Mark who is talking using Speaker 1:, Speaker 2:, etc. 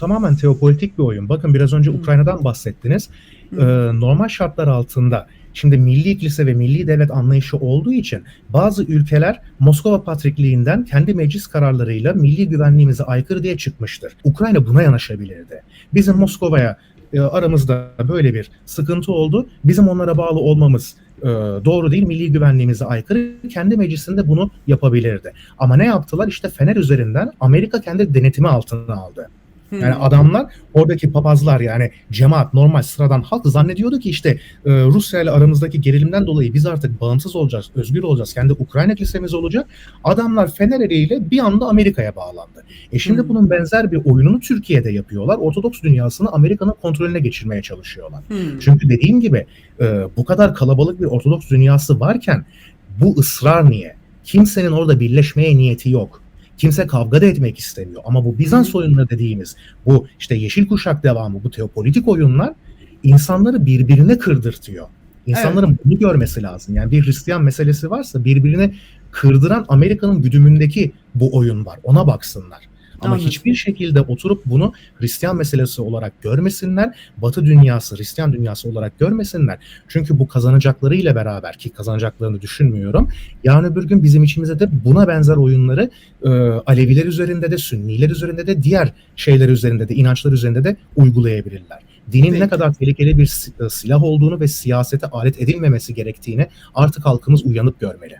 Speaker 1: tamamen teopolitik bir oyun. Bakın biraz önce Ukrayna'dan bahsettiniz. Ee, normal şartlar altında şimdi milli kilise ve milli devlet anlayışı olduğu için bazı ülkeler Moskova Patrikliğinden kendi meclis kararlarıyla milli güvenliğimize aykırı diye çıkmıştır. Ukrayna buna yanaşabilirdi. Bizim Moskova'ya e, aramızda böyle bir sıkıntı oldu. Bizim onlara bağlı olmamız e, doğru değil, milli güvenliğimize aykırı. Kendi meclisinde bunu yapabilirdi. Ama ne yaptılar? İşte Fener üzerinden Amerika kendi denetimi altına aldı. Yani adamlar oradaki papazlar yani cemaat normal sıradan halk zannediyordu ki işte e, Rusya ile aramızdaki gerilimden dolayı biz artık bağımsız olacağız, özgür olacağız. Kendi Ukrayna kilisemiz olacak. Adamlar Fener eliyle bir anda Amerika'ya bağlandı. E şimdi
Speaker 2: Hmm.
Speaker 1: bunun benzer bir oyununu Türkiye'de yapıyorlar. Ortodoks dünyasını Amerika'nın kontrolüne geçirmeye çalışıyorlar.
Speaker 2: Hmm.
Speaker 1: Çünkü dediğim gibi e, bu kadar kalabalık bir Ortodoks dünyası varken bu ısrar niye? Kimsenin orada birleşmeye niyeti yok. Kimse kavga da etmek istemiyor. Ama bu Bizans oyunları dediğimiz bu işte Yeşil Kuşak devamı bu teopolitik oyunlar insanları birbirine kırdırtıyor. İnsanların bunu görmesi lazım. Yani bir Hristiyan meselesi varsa birbirini kırdıran Amerika'nın güdümündeki bu oyun var. Ona baksınlar. Ama
Speaker 2: Anladım.
Speaker 1: hiçbir şekilde oturup bunu Hristiyan meselesi olarak görmesinler. Batı dünyası, Hristiyan dünyası olarak görmesinler. Çünkü bu kazanacaklarıyla beraber ki kazanacaklarını düşünmüyorum. Yarın öbür gün bizim içimizde de buna benzer oyunları e, Aleviler üzerinde de, Sünniler üzerinde de, diğer şeyler üzerinde de, inançlar üzerinde de uygulayabilirler. Dinin ne
Speaker 2: Peki.
Speaker 1: kadar tehlikeli bir e, silah olduğunu ve siyasete alet edilmemesi gerektiğini artık halkımız uyanıp görmeli.